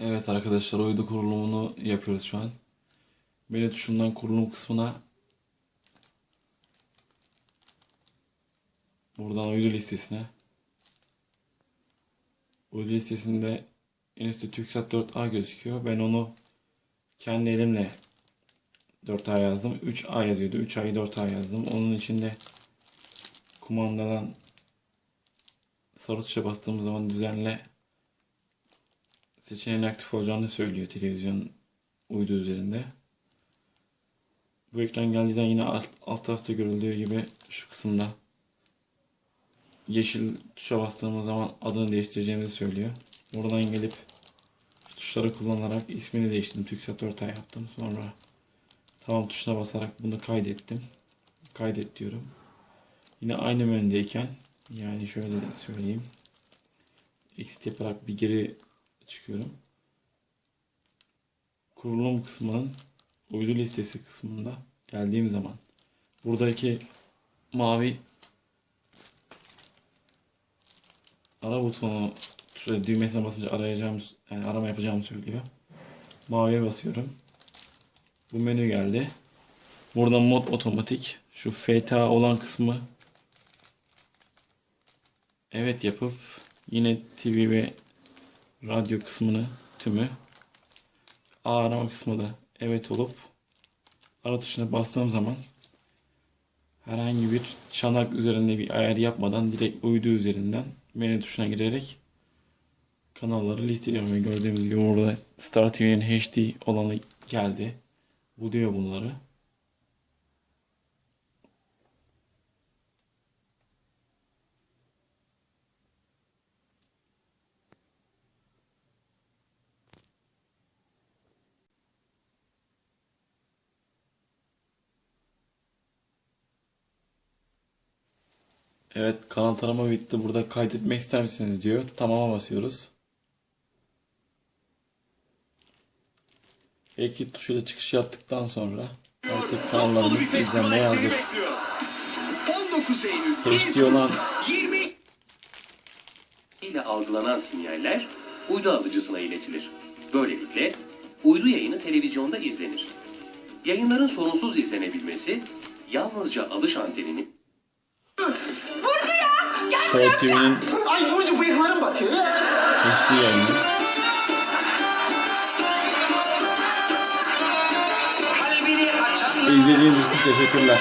Evet arkadaşlar uydu kurulumunu yapıyoruz şu an. Menü tuşundan kurulum kısmına buradan uydu listesine uydu listesinde en üstte TürkSat 4A gözüküyor. Ben onu kendi elimle 4A yazdım. 3A yazıyordu. 3A'yı 4A yazdım. Onun içinde kumandadan sarı tuşa bastığımız zaman düzenle seçeneğin aktif olacağını söylüyor televizyon uydu üzerinde. Bu ekran geldiği zaman yine alt, alt tarafta görüldüğü gibi şu kısımda yeşil tuşa bastığımız zaman adını değiştireceğimizi söylüyor. Buradan gelip tuşları kullanarak ismini değiştirdim. TürkSat 4 yaptım. Sonra tamam tuşuna basarak bunu kaydettim. Kaydet diyorum. Yine aynı menüdeyken yani şöyle söyleyeyim. Exit yaparak bir geri çıkıyorum. Kurulum kısmının uydu listesi kısmında geldiğim zaman buradaki mavi ara butonu şöyle düğmesine basınca arayacağım yani arama yapacağımı söylüyor. Maviye basıyorum. Bu menü geldi. Burada mod otomatik. Şu FTA olan kısmı evet yapıp yine TV ve radyo kısmını tümü arama kısmı da evet olup ara tuşuna bastığım zaman herhangi bir çanak üzerinde bir ayar yapmadan direkt uydu üzerinden menü tuşuna girerek kanalları listeliyorum ve gördüğümüz gibi burada Star TV'nin HD olanı geldi. Buluyor bunları. Evet kanal tarama bitti. Burada kaydetmek ister misiniz diyor. Tamam'a basıyoruz. Exit tuşuyla çıkış yaptıktan sonra artık kanallarımız izlenmeye hazır. 19 Eylül HD olan 20 ile algılanan sinyaller uydu alıcısına iletilir. Böylelikle uydu yayını televizyonda izlenir. Yayınların sorunsuz izlenebilmesi yalnızca alış anteninin Show TV'nin Ay Burcu bıyıklarım batıyor. HD yayını. kalbini açan İzlediğiniz için teşekkürler.